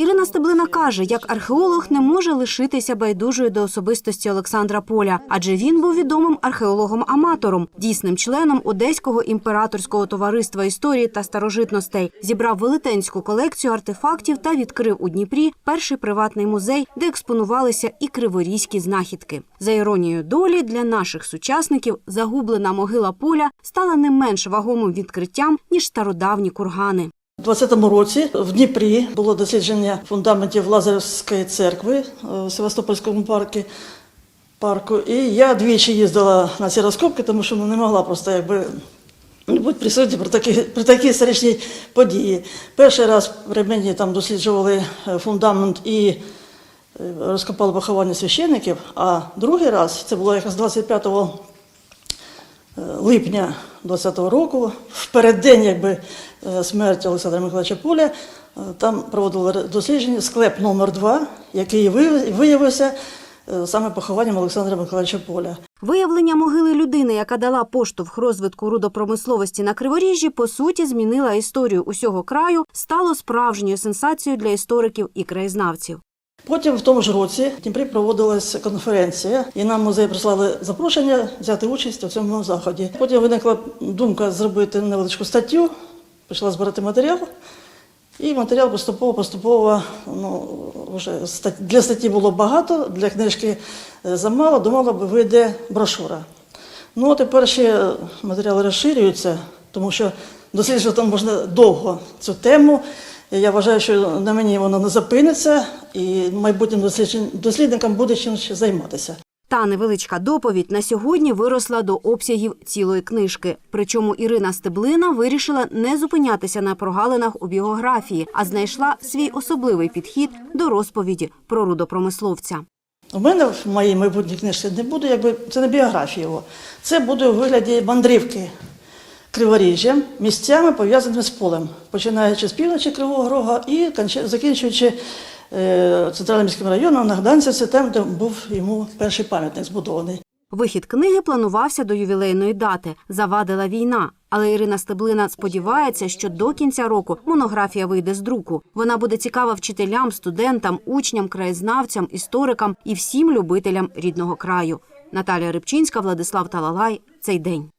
Ірина Стеблина каже, як археолог не може лишитися байдужою до особистості Олександра Поля, адже він був відомим археологом-аматором, дійсним членом Одеського імператорського товариства історії та старожитностей, зібрав велетенську колекцію артефактів та відкрив у Дніпрі перший приватний музей, де експонувалися і криворізькі знахідки. За іронією долі для наших сучасників загублена могила Поля стала не менш вагомим відкриттям ніж стародавні кургани. У 20-му році в Дніпрі було дослідження фундаментів Лазаревської церкви е, в Севастопольському парку. парку. І я двічі їздила на ці розкопки, тому що не могла просто якби бути присутня при такій, при такій історичній події. Перший раз при мені там досліджували е, фундамент і е, розкопали поховання священників, а другий раз, це було якраз 25 Е, липня 20-го року, в переддень якби, е, смерті Олександра Миколаївича Поля, е, там проводили дослідження склеп номер 2 який виявився- е, саме похованням Олександра Миколаївича Поля. Виявлення могили людини, яка дала поштовх розвитку рудопромисловості на Криворіжжі, по суті змінила історію усього краю, стало справжньою сенсацією для істориків і краєзнавців. Потім в тому ж році в Дніпрі проводилася конференція, і нам музей прислали запрошення взяти участь у цьому заході. Потім виникла думка зробити невеличку статтю, почала збирати матеріал. І матеріал поступово поступово ну, вже для статті було багато, для книжки е, замало, думала, би вийде брошура. Ну, а тепер ще матеріали розширюються, тому що досліджувати можна довго цю тему. Я вважаю, що на мені воно не зупиниться, і майбутнім дослідникам буде чим ще займатися. Та невеличка доповідь на сьогодні виросла до обсягів цілої книжки. Причому Ірина Стеблина вирішила не зупинятися на прогалинах у біографії, а знайшла свій особливий підхід до розповіді про рудопромисловця. У мене в моїй майбутній книжці не буде, якби це не біографія його. Це буде у вигляді мандрівки криворіжжям, місцями пов'язаними з полем, починаючи з півночі Кривого Рога і закінчуючи е, центральним міським районом на Гданцівці, там, де був йому перший пам'ятник збудований. Вихід книги планувався до ювілейної дати. Завадила війна. Але Ірина Стеблина сподівається, що до кінця року монографія вийде з друку. Вона буде цікава вчителям, студентам, учням, краєзнавцям, історикам і всім любителям рідного краю. Наталія Рибчинська, Владислав Талалай. Цей день.